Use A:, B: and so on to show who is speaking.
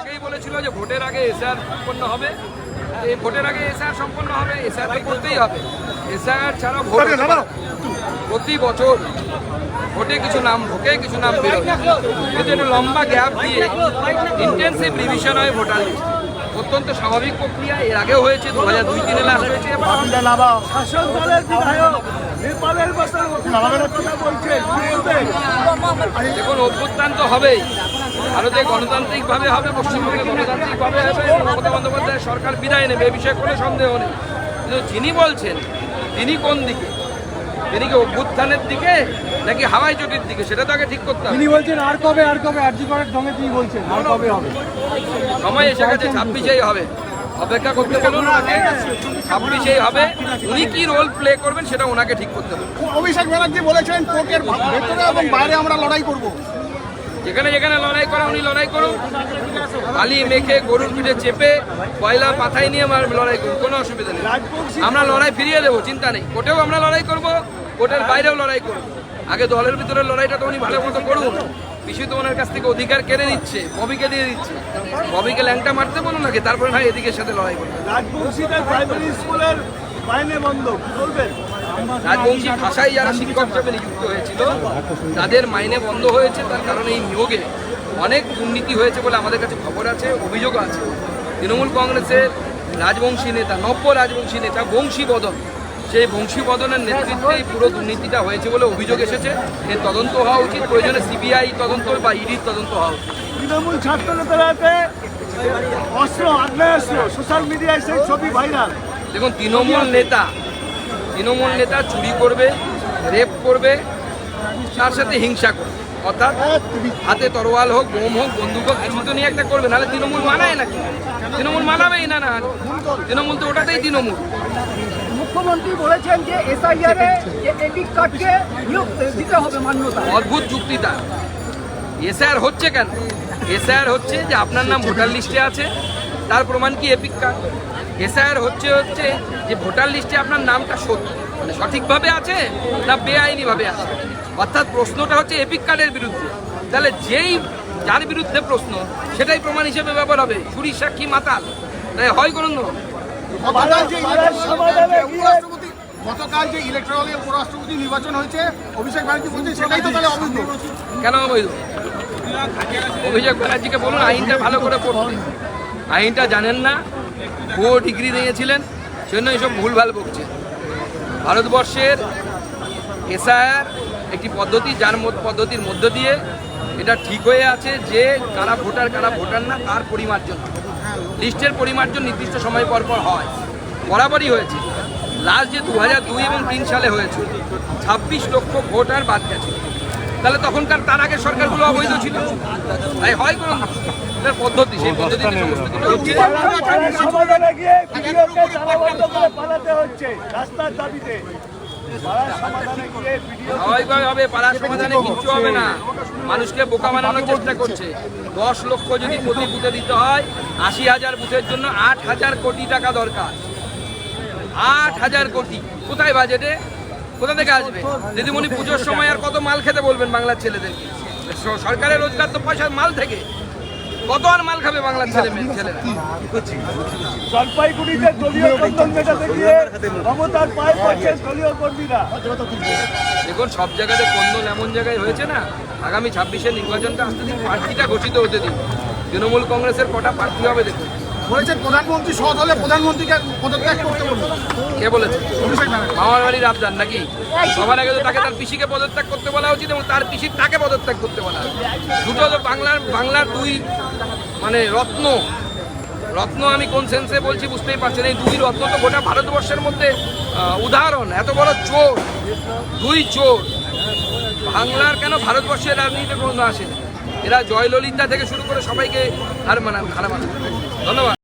A: আগেই বলেছিল যে ভোটের আগে এসআর সম্পন্ন হবে। এই ভোটের আগে এসআর সম্পন্ন হবে এসআর তো করতেই হবে। এসআর ছাড়া ভোট। প্রতি বছর ভোটে কিছু নাম ঢোকে কিছু নাম বেরোয়। কিন্তু লম্বা গ্যাপ দিয়ে ইন্টেন্সিভ রিভিশন হয় ভোটার লিস্ট অত্যন্ত স্বাভাবিক প্রক্রিয়া এর আগেও হয়েছে দু হাজার দুই তিনে লাস্ট হয়েছে
B: শাসক দলের বিধায়ক?
A: দেখুন অভ্যুত্থান তো হবেই। ভারতে গণতান্ত্রিকভাবে হবে পশ্চিমবঙ্গে গণতান্ত্রিকভাবে হবে মমতা বন্দ্যোপাধ্যায় সরকার বিদায় নেবে এ বিষয়ে কোনো সন্দেহ নেই। কিন্তু যিনি বলছেন তিনি কোন দিকে? তিনি কি অভ্যুত্থানের দিকে নাকি হাওয়াই চটির দিকে? সেটা তো আগে ঠিক করতে হবে।
B: তিনি বলছেন আর কবে আর কবে আরজি করার ঢঙে তিনি বলছেন আর কবে হবে?
A: সময় এসে গেছে ছাব্বিশেই হবে। অপেক্ষা করতে বলুন ওনাকে ছাব্বিশেই হবে। উনি কি রোল প্লে করবেন সেটা ওনাকে ঠিক করতে হবে।
C: অভিষেক ব্যানার্জি বলেছেন কোর্টের ভেতরে এবং বাইরে আমরা লড়াই করব।
A: যেখানে যেখানে লড়াই করা, উনি লড়াই করুন বালি মেখে গরুর পিঠে চেপে কয়লা পাথায় নিয়ে আমার লড়াই করুন কোনো অসুবিধা নেই। আমরা লড়াই ফিরিয়ে দেবো, চিন্তা নেই। কোর্টেও আমরা লড়াই করব, কোর্টের বাইরেও লড়াই করব। আগে দলের ভিতরে লড়াইটা তো উনি ভালো মতো করুন। পিসি তো ওনার কাছ থেকে অধিকার কেড়ে নিচ্ছে, ববিকে দিয়ে দিচ্ছে। ববিকে ল্যাংটা মারতে বলুন নাকি? তারপরে ভাই এদিকের সাথে লড়াই করুন
B: প্রাইমারি স্কুলের মাইনে বন্ধ বলবেন?
A: রাজবংশী ভাষায় যারা শিক্ষক হিসেবে নিযুক্ত হয়েছিল তাদের মাইনে বন্ধ হয়েছে তার কারণে এই নিয়োগে অনেক দুর্নীতি হয়েছে বলে আমাদের কাছে খবর আছে অভিযোগ আছে। তৃণমূল কংগ্রেসের রাজবংশী নেতা নব্য রাজবংশী নেতা বংশী বদন সেই বংশী বদনের নেতৃত্বে এই পুরো দুর্নীতিটা হয়েছে বলে অভিযোগ এসেছে। এর তদন্ত হওয়া উচিত প্রয়োজনে সিবিআই তদন্ত বা ইডির তদন্ত হওয়া উচিত।
B: তৃণমূল ছাত্র নেতারাতে অস্ত্র আগ্নেয়াস্ত্র সোশ্যাল মিডিয়ায় সেই ছবি ভাইরাল
A: দেখুন তৃণমূল নেতা তৃণমূল নেতা চুরি করবে রেপ করবে তার সাথে হিংসা করবে। অর্থাৎ হাতে তরোয়াল হোক বোম হোক বন্দুক হোক কিছু তো নিয়ে একটা করবে নাহলে তৃণমূল মানায় নাকি? তৃণমূল মানাবেই না না তৃণমূল তো ওটাতেই তৃণমূল।
D: মুখ্যমন্ত্রী বলেছেন যে এসআইআর এপিক কার্ডকে দিতে হবে মান্যতা।
A: অদ্ভুত যুক্তি তার। এসআর হচ্ছে কেন? হচ্ছে যে আপনার নাম ভোটার লিস্টে আছে তার প্রমাণ কি এপিক কার্ড এসআর হচ্ছে হচ্ছে যে ভোটার লিস্টে আপনার নামটা সত্য। মানে সঠিকভাবে আছে না বেআইনিভাবে আছে? অর্থাৎ প্রশ্নটা হচ্ছে এপিক কার্ডের বিরুদ্ধে। তাহলে যেই যার বিরুদ্ধে প্রশ্ন সেটাই প্রমাণ হিসেবে ব্যবহার হবে। চুরি সাক্ষী মাতাল। তাই হয় করুন না।
C: গতকাল যে ইলেকট্রাল উপরাষ্ট্রপতি নির্বাচন হয়েছে অভিষেক ব্যানার্জি বলছেন সেটাই তো তাহলে অবৈধ।
A: কেন অবৈধ? অভিষেক ব্যানার্জিকে বলুন আইনটা ভালো করে আইনটা জানেন না ভুয়ো ডিগ্রি নিয়েছিলেন, সেজন্য এসব ভুলভাল বকছে। ভারতবর্ষের এসআইআর একটি পদ্ধতি, যার পদ্ধতির মধ্য দিয়ে এটা ঠিক হয়ে আছে যে কারা ভোটার কারা ভোটার না, তার পরিমার্জন লিস্টের পরিমার্জন নির্দিষ্ট সময় পর পর হয়। বরাবরই হয়েছে। লাস্ট যে দু হাজার দুই এবং তিন সালে হয়েছে ছাব্বিশ লক্ষ ভোটার বাদ গেছে। তাহলে তখনকার তার আগের সরকারগুলো অবৈধ ছিল। তাই হয় কোন পদ্ধতি সেই স্বাভাবিকভাবে হবে পাড়ার সমাধানে কিচ্ছু হবে না। মানুষকে বোকা বানানোর চেষ্টা করছে। দশ লক্ষ যদি প্রতি বুথে দিতে হয় আশি হাজার বুথের জন্য আট হাজার কোটি টাকা দরকার। আট হাজার কোটি। কোথায় বাজেটে কোথা থেকে আসবে? দিদিমণি পুজোর সময় আর কত মাল খেতে বলবেন বাংলার ছেলেদেরকে সরকারের রোজগার তো পয়সার মাল থেকে। কত আর মাল খাবে বাংলার ছেলে মেয়ে ছেলেরা?
B: জলপাইগুড়িতে দলীয় কন্দল মেটাতে গিয়ে মমতার পায়ে পড়ছে দলীয় কর্মীরা।
A: দেখুন সব জায়গাতে কন্দল এমন জায়গায় হয়েছে না আগামী ছাব্বিশের নির্বাচনটা আসতে দিন প্রার্থীটা ঘোষিত হতে দিন। তৃণমূল কংগ্রেসের কটা প্রার্থী হবে দেখুন।
C: বলেছেন প্রধানমন্ত্রী সৎ হলে প্রধানমন্ত্রীকে পদত্যাগ করতে বলুন।
A: কে বলেছে? মামার বাড়ির আবদার নাকি? সবার আগে তো তাকে তার পিসিকে পদত্যাগ করতে বলা উচিত এবং তার পিসির তাকে পদত্যাগ করতে বলা। দুটো তো বাংলার বাংলার দুই মানে রত্ন। রত্ন আমি কোন সেন্সে বলছি বুঝতেই পারছেন এই দুই রত্ন তো গোটা ভারতবর্ষের মধ্যে উদাহরণ। এত বড় চোর। দুই চোর। বাংলার কেন ভারতবর্ষের রাজনীতিতে কোনো আসেনি এরা জয়ললিতা থেকে শুরু করে সবাইকে হার মানা হারা মানা ধন্যবাদ